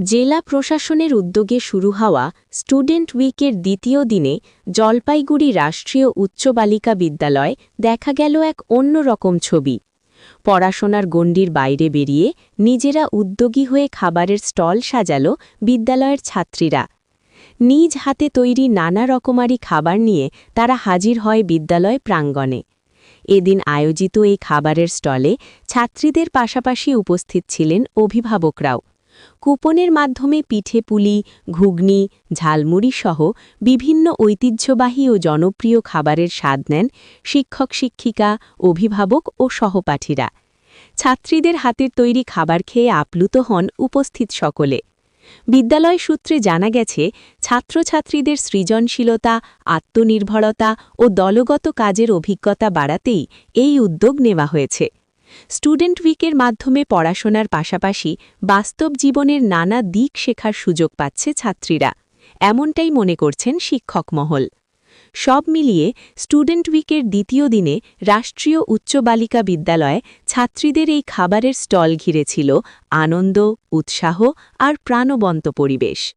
জেলা প্রশাসনের উদ্যোগে শুরু হওয়া স্টুডেন্ট উইকের দ্বিতীয় দিনে জলপাইগুড়ি রাষ্ট্রীয় উচ্চ বালিকা বিদ্যালয় দেখা গেল এক অন্যরকম ছবি। পড়াশোনার গণ্ডির বাইরে বেরিয়ে নিজেরা উদ্যোগী হয়ে খাবারের স্টল সাজাল বিদ্যালয়ের ছাত্রীরা। নিজ হাতে তৈরি নানা রকমারি খাবার নিয়ে তারা হাজির হয় বিদ্যালয় প্রাঙ্গণে। এদিন আয়োজিত এই খাবারের স্টলে ছাত্রীদের পাশাপাশি উপস্থিত ছিলেন অভিভাবকরাও। কুপনের মাধ্যমে পিঠে পুলি, ঘুগনি, ঝালমুড়ি সহ বিভিন্ন ঐতিহ্যবাহী ও জনপ্রিয় খাবারের স্বাদ নেন শিক্ষক শিক্ষিকা, অভিভাবক ও সহপাঠীরা। ছাত্রীদের হাতের তৈরি খাবার খেয়ে আপ্লুত হন উপস্থিত সকলে। বিদ্যালয় সূত্রে জানা গেছে, ছাত্রছাত্রীদের সৃজনশীলতা, আত্মনির্ভরতা ও দলগত কাজের অভিজ্ঞতা বাড়াতেই এই উদ্যোগ নেওয়া হয়েছে। স্টুডেন্ট উইকের মাধ্যমে পড়াশোনার পাশাপাশি বাস্তব জীবনের নানা দিক শেখার সুযোগ পাচ্ছে ছাত্রীরা। এমনটাই মনে করছেন শিক্ষক মহল। সব মিলিয়ে স্টুডেন্ট উইকের দ্বিতীয় দিনে রাষ্ট্রীয় উচ্চ বালিকা বিদ্যালয়ে ছাত্রীদের এই খাবারের স্টল ঘিরেছিল আনন্দ, উৎসাহ আর প্রাণবন্ত পরিবেশ।